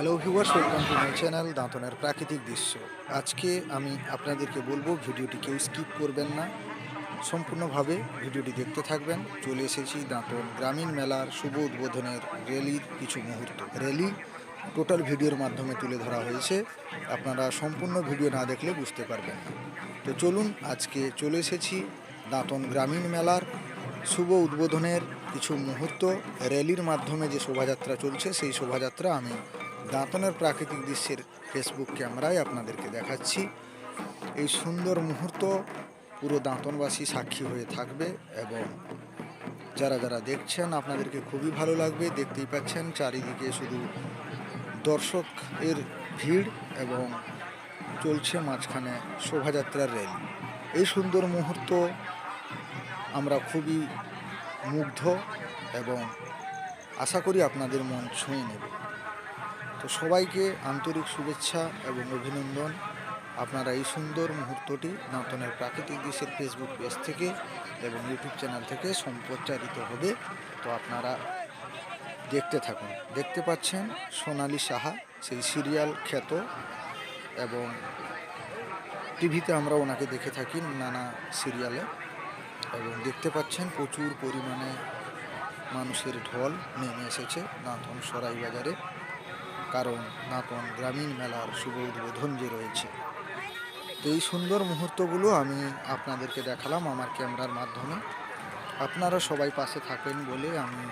Hello viewers welcome to my channel দাঁতনের প্রাকৃতিক দৃশ্য আজকে আমি আপনাদেরকে বলব ভিডিওটি কেউ স্কিপ করবেন না সম্পূর্ণভাবে ভিডিওটি দেখতে থাকবেন চলে এসেছি দাঁতন গ্রামীণ মেলার শুভ উদ্বোধনের র্যালির কিছু মুহূর্ত র্যালি টোটাল ভিডিওর মাধ্যমে তুলে ধরা হয়েছে আপনারা সম্পূর্ণ ভিডিও না দেখলে বুঝতে পারবেন না তো চলুন আজকে চলে এসেছি দাঁতন গ্রামীণ মেলার শুভ উদ্বোধনের কিছু মুহূর্ত র্যালির মাধ্যমে যে শোভাযাত্রা চলছে সেই শোভাযাত্রা আমি দাঁতনের প্রাকৃতিক দৃশ্যের ফেসবুক ক্যামেরায় আপনাদেরকে দেখাচ্ছি। এই সুন্দর মুহূর্ত পুরো দাঁতনবাসী সাক্ষী হয়ে থাকবে এবং যারা যারা দেখছেন, আপনাদেরকে খুবই ভালো লাগবে। দেখতেই পাচ্ছেন, চারিদিকে শুধু দর্শক এর ভিড় এবং চলছে মাঝখানে শোভাযাত্রার র্যালি। এই সুন্দর মুহূর্ত আমরা খুবই মুগ্ধ এবং আশা করি আপনাদের মন ছুঁয়ে নেবে। তো সবাইকে আন্তরিক শুভেচ্ছা এবং অভিনন্দন। আপনারা এই সুন্দর মুহূর্তটি নতুনের প্রাকৃতিক দৃশ্যের ফেসবুক পেজ থেকে এবং ইউটিউব চ্যানেল থেকে সম্প্রচারিত হবে। তো আপনারা দেখতে থাকুন। দেখতে পাচ্ছেন সোনালি সাহা, সেই সিরিয়াল খ্যাত এবং টিভিতে আমরা ওনাকে দেখে থাকি নানা সিরিয়ালে এবং দেখতে পাচ্ছেন প্রচুর পরিমাণে মানুষের ঢল নেমে এসেছে নাথন সরাই বাজারে কারণ নাতন গ্রামীণ মেলার শুভ উদ্বোধন যে রয়েছে। তো এই সুন্দর মুহূর্তগুলো আমি আপনাদেরকে দেখালাম আমার ক্যামেরার মাধ্যমে। আপনারা সবাই পাশে থাকেন বলে আমি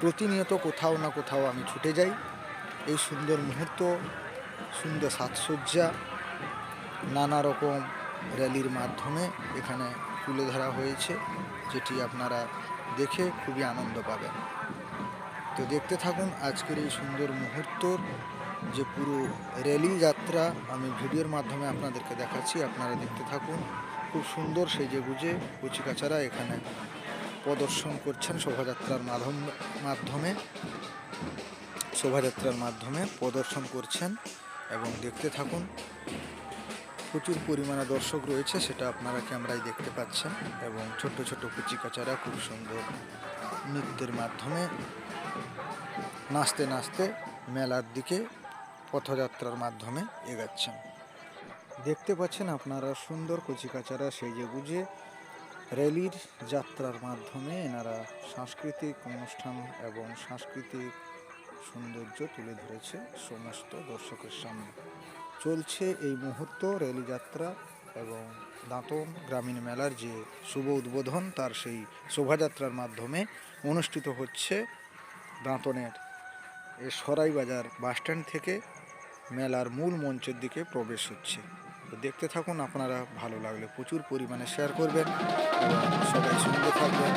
প্রতিনিয়ত কোথাও না কোথাও আমি ছুটে যাই। এই সুন্দর মুহূর্ত, সুন্দর সাজসজ্জা, নানা রকম র্যালির মাধ্যমে এখানে তুলে ধরা হয়েছে, যেটি আপনারা দেখে খুবই আনন্দ পাবেন। তো দেখতে থাকুন আজকের এই সুন্দর মুহূর্তর যে পুরো র্যালি যাত্রা আমি ভিডিওর মাধ্যমে আপনাদেরকে দেখাচ্ছি, আপনারা দেখতে থাকুন। খুব সুন্দর সেজে গুজে কচিকাচারা এখানে প্রদর্শন করছেন শোভাযাত্রার মাধ্যম মাধ্যমে, শোভাযাত্রার মাধ্যমে প্রদর্শন করছেন এবং দেখতে থাকুন, প্রচুর পরিমাণে দর্শক রয়েছে, সেটা আপনারা ক্যামেরায় দেখতে পাচ্ছেন এবং ছোট ছোট কুচিকাচারা খুব সুন্দর নৃত্যের মাধ্যমে নাচতে নাচতে মেলার দিকে পথযাত্রার মাধ্যমে এগাচ্ছেন। দেখতে পাচ্ছেন আপনারা সুন্দর কচিকাচারা সেজে গুজে র্যালির যাত্রার মাধ্যমে এনারা সাংস্কৃতিক অনুষ্ঠান এবং সাংস্কৃতিক সৌন্দর্য তুলে ধরেছে সমস্ত দর্শকের সামনে। চলছে এই মুহূর্ত র্যালি যাত্রা এবং দাঁতন গ্রামীণ মেলার যে শুভ উদ্বোধন, তার সেই শোভাযাত্রার মাধ্যমে অনুষ্ঠিত হচ্ছে দাঁতনের এ সরাইবাজার বাসস্ট্যান্ড থেকে মেলার মূল মঞ্চের দিকে প্রবেশ হচ্ছে। তো দেখতে থাকুন, আপনারা ভালো লাগলে প্রচুর পরিমাণে শেয়ার করবেন সবাই সঙ্গে থাকবেন।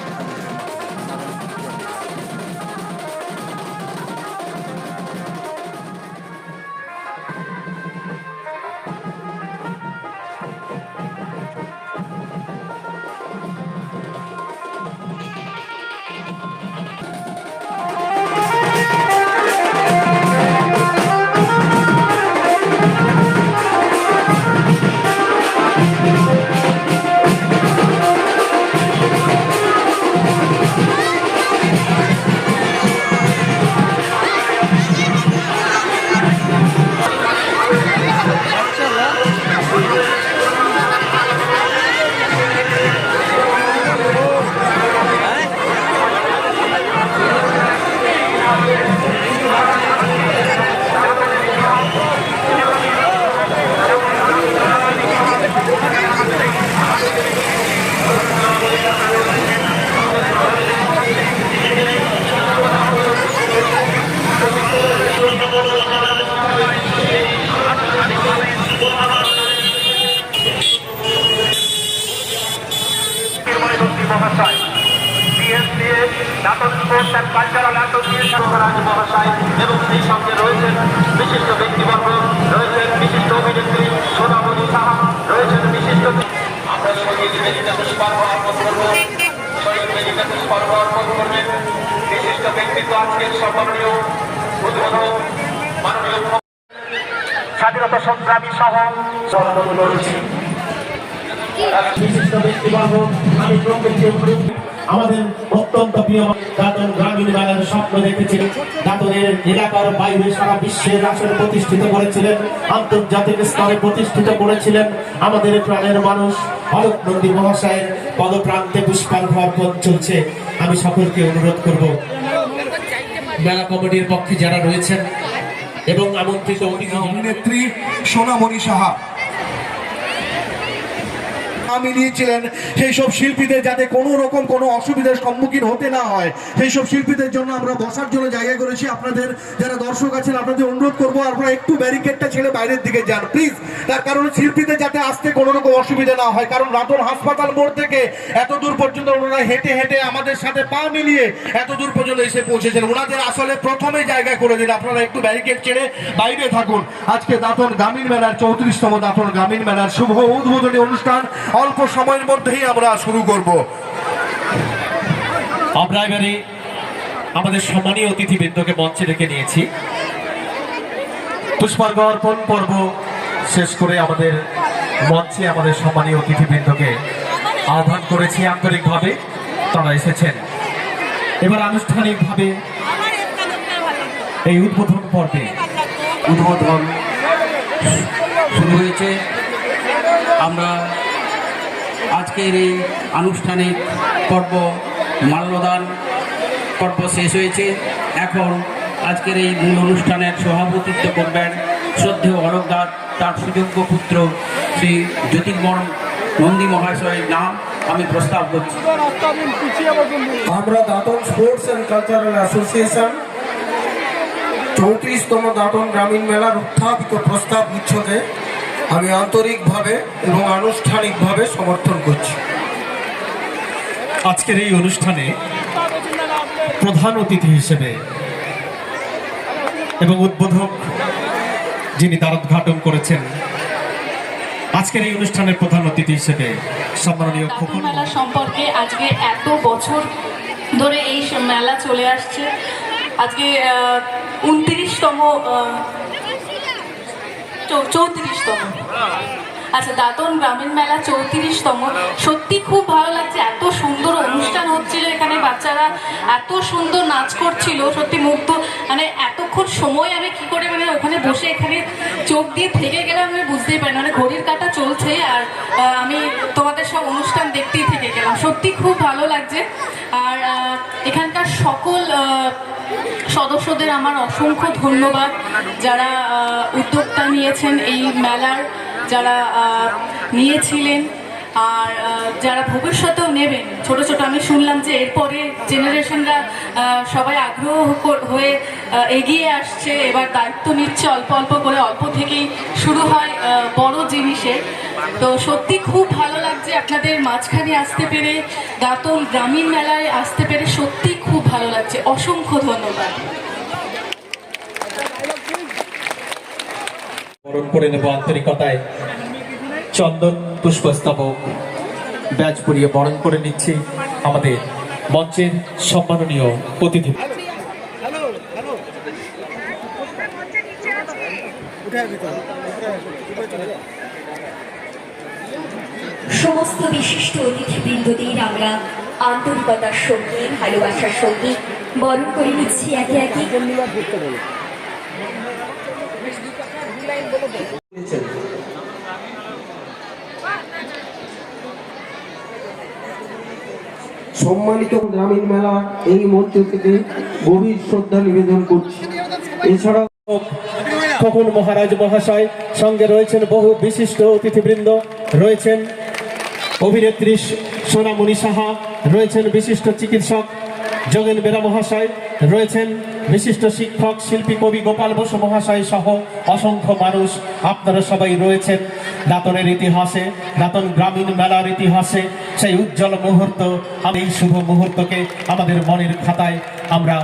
নাটক স্পোর্টস অ্যান্ড কালচারাল অ্যাসোসিয়েশন মহারাজ মহাশয় এবং সেই সঙ্গে রয়েছেন বিশিষ্ট ব্যক্তিবর্গ, রয়েছেন বিশিষ্ট অভিনেত্রী সোনামণি সাহা, রয়েছেন বিশিষ্ট আমরা পুষ্পার্ঘ অর্পণ করব শহীদ বেদিকা পুষ্পার্ঘ অর্পণ করবেন বিশিষ্ট ব্যক্তিত্ব আজকের সম্মানীয় উদ্বোধক, মাননীয় স্বাধীনতা সংগ্রামী সহ বিশিষ্ট ব্যক্তিবর্গ, আমি প্রকৃতি আমাদের অত্যন্ত প্রিয় দাতন গ্রামীণ মেলার স্বপ্ন দেখেছিলেন। দাতনের এলাকার বাইরে সারা বিশ্বের আসর প্রতিষ্ঠিত করেছিলেন, আন্তর্জাতিক স্তরে প্রতিষ্ঠিত করেছিলেন আমাদের প্রাণের মানুষ অলোক নন্দী মহাশয়ের পদপ্রান্তে পুষ্পার্ঘ অর্পণ চলছে। আমি সকলকে অনুরোধ করব, মেলা কমিটির পক্ষে যারা রয়েছেন এবং আমন্ত্রিত অভিনেত্রী সোনামণি সাহা আমি নিয়েছিলেন, সেই সব শিল্পীদের যাতে কোনো রকম কোনো অসুবিধার সম্মুখীন হতে না হয়, সেই সব শিল্পীদের জন্য আমরা বসার জন্য জায়গা করেছি। আপনাদের যারা দর্শক আছেন, আপনাদের অনুরোধ করব, আপনারা একটু ব্যারিকেডটা ছেড়ে বাইরের দিকে যান, প্লিজ। তার কারণ শিল্পীদের যাতে আসতে কোনো রকম অসুবিধা না হয়। কারণ রাতন হাসপাতাল মোড় থেকে এত দূর পর্যন্ত ওনারা হেঁটে হেঁটে আমাদের সাথে পা মিলিয়ে এত দূর পর্যন্ত এসে পৌঁছেছেন। ওনাদের আসলে প্রথমে জায়গা করে দিন। আপনারা একটু ব্যারিকেড ছেড়ে বাইরে থাকুন। আজকে দাঁতন গ্রামীণ মেলার চৌত্রিশতম দাঁতন গ্রামীণ মেলার শুভ উদ্বোধনী অনুষ্ঠান। অল্প সময়ের মধ্যেই আমরা শুরু করব। আমরা এবারে আমাদের সম্মানীয় অতিথিবৃন্দকে মঞ্চে রেখে নিয়েছি। পুষ্পার্ঘ অর্পণ পর্ব শেষ করে আমাদের মঞ্চে আমাদের সম্মানীয় অতিথিবৃন্দকে আহ্বান করেছি আন্তরিকভাবে। তারা এসেছেন। এবার আনুষ্ঠানিকভাবে এই উদ্বোধন পর্বে। উদ্বোধন শুরু হয়েছে। আমরা আজকের এই আনুষ্ঠানিক পর্ব মাল্যদান পর্ব শেষ হয়েছে। এখন আজকের এই মূল অনুষ্ঠানের সভাপতিত্ব করবেন শ্রদ্ধেয় অরবদার তার সুযোগ্য পুত্র শ্রী জ্যোতির্ময় নন্দী মহাশয়ের নাম আমি প্রস্তাব করছি। আমরা Dantan sports and cultural association চৌত্রিশতম Dantan গ্রামীণ মেলার উত্থাপিত প্রস্তাব গুচ্ছকে আমি আন্তরিকভাবে এবং আনুষ্ঠানিকভাবে সমর্থন করছি। আজকের এই অনুষ্ঠানে প্রধান অতিথি হিসেবে এবং উদ্বোধক যিনি তার উদ্ঘাটন করেছেন আজকের এই অনুষ্ঠানের প্রধান অতিথি হিসেবে সম্মাননীয় খোকন মেলা সম্পর্কে আজকে এত বছর ধরে এই মেলা চলে আসছে। আজকে উনত্রিশতম চৌত্রিশতম। আচ্ছা দাঁতন গ্রামীণ মেলা চৌত্রিশতম। সত্যি খুব ভালো লাগছে এত বাচ্চারা এত সুন্দর নাচ করছিল, সত্যি মুগ্ধ। মানে এতক্ষণ সময় আমি কি করে মানে ওখানে বসে এখানে চোখ দিয়ে থেকে গেলাম আমি বুঝতেই পারি। মানে ঘড়ির কাটা চলছে আর আমি তোমাদের সব অনুষ্ঠান দেখতেই থেকে গেলাম। সত্যি খুব ভালো লাগছে। আর এখানকার সকল সদস্যদের আমার অসংখ্য ধন্যবাদ যারা উদ্যোক্তা নিয়েছেন এই মেলার, যারা নিয়েছিলেন। আর যারা ভবিষ্যতেও নেবেন, ছোট ছোট, আমি শুনলাম যে এরপরে জেনারেশনরা সবাই আগ্রহ হয়ে এগিয়ে আসছে, এবার দায়িত্ব নিচ্ছে অল্প অল্প করে, অল্প থেকেই শুরু হয় বড় জিনিসের। তো সত্যি খুব ভালো লাগছে আপনাদের মাঝখানে আসতে পেরে, দাঁতন গ্রামীণ মেলায় আসতে পেরে সত্যি খুব ভালো লাগছে। অসংখ্য ধন্যবাদ। বরণ করে নেব আন্তরিকতায়। চন্দন পুষ্পস্তবক ব্যাচ পরিয়ে বরণ করে নিচ্ছে আমাদের মঞ্চের সম্মাননীয় অতিথি। সমস্ত বিশিষ্ট অতিথিবৃন্দদের আমরা আন্তরিকতার সঙ্গে, ভালোবাসার সঙ্গে বরণ করে নিচ্ছি একে একে। সম্মানিত গ্রামীণ মেলা এই মঞ্চ থেকে গভীর শ্রদ্ধা নিবেদন করছি। এছাড়াও খোকন মহারাজ মহাশয় সঙ্গে রয়েছেন বহু বিশিষ্ট অতিথিবৃন্দ, রয়েছেন অভিনেত্রী সোনামণি সাহা, রয়েছেন বিশিষ্ট চিকিৎসক যোগেন বেরা মহাশয়, রয়েছেন বিশিষ্ট শিক্ষক, শিল্পী, কবি, গোপাল বসু মহাশয় সহ অসংখ্য মানুষ আপনারা সবাই রয়েছেন। দাঁতনের ইতিহাসে, দাঁতন গ্রামীণ মেলার ইতিহাসে সেই উজ্জ্বল মুহূর্ত, আমি এই শুভ মুহূর্তকে আমাদের মনের খাতায় আমরা